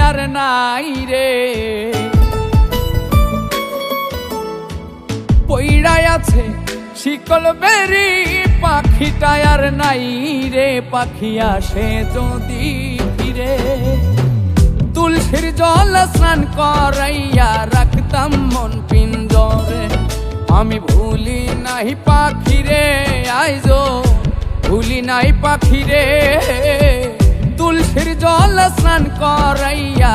আর নাই রে। পইড়াই আছে শিকল বেরি পাখিটা আর নাই রে। পাখি আসে যদি ফিরে। তুলসীর জল স্নান করাইয়া রাখতাম মন পিঞ্জরে। আমি ভুলি নাই পাখিরে, আইজো, ভুলি নাই পাখিরে। তুলসীর জল স্নান করাইয়া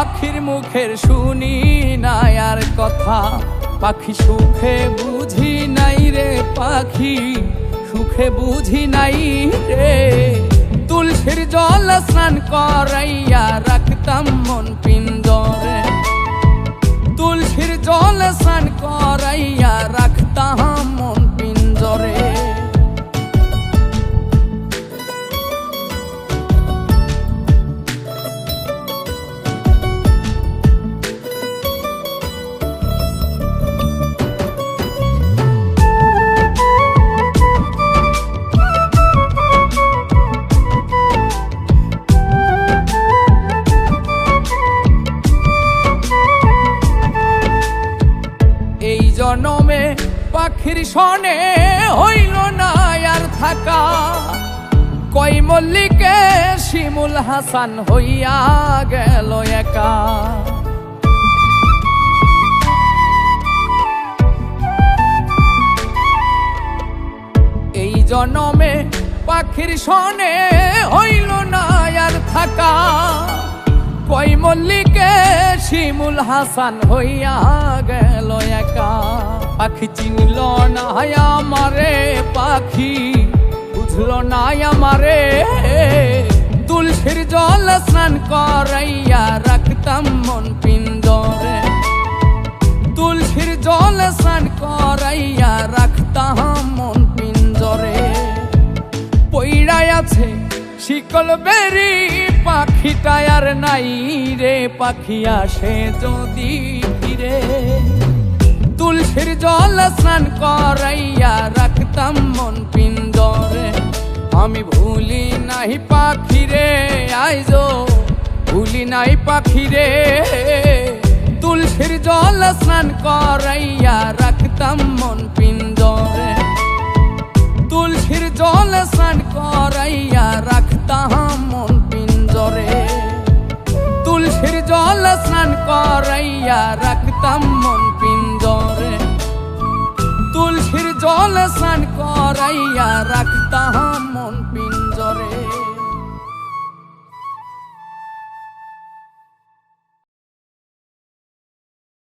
পাখির মুখের শুনি না আর কথা। পাখি সুখে বুঝি নাই রে পাখি, সুখে বুঝি নাই রে। তুলসীর জল স্নান করাইয়া রাখতাম মন পিঞ্জরে জনমে পাখির সনে হইল না আর থাকা। কই মল্লিকে শিমুল হাসান হইয়া গেল একা। এই জনমে পাখির সনে হইল না আর থাকা। কই মল্লিকে শিমুল হাসান হইয়া গেল একা। পাখি চিনল না আমারে, পাখি বুঝল না আমারে। তুলসীর জল স্নান করাইয়া রাখতাম মন পিঞ্জরে তুলসীর জল স্নান করাইয়া রাখতাম মন পিঞ্জরে পইড়াই আছে শিকল বেরি পাখিটা আর নাই রে, পাখি আসে যদি ফিরে। তুলসীর জল স্নান করাইয়া রাখতাম মন পিঞ্জরে। আমি ভুলি নাই পাখিরে আইজো, ভুলি নাই পাখিরে তুলসীর জল স্নান করাইয়া রাখতাম মন পিঞ্জরে। করাইয়া রাখতাম মন পিঞ্জরে। তুলসীর জল স্নান করাইয়া রাখতাম মন পিঞ্জরে।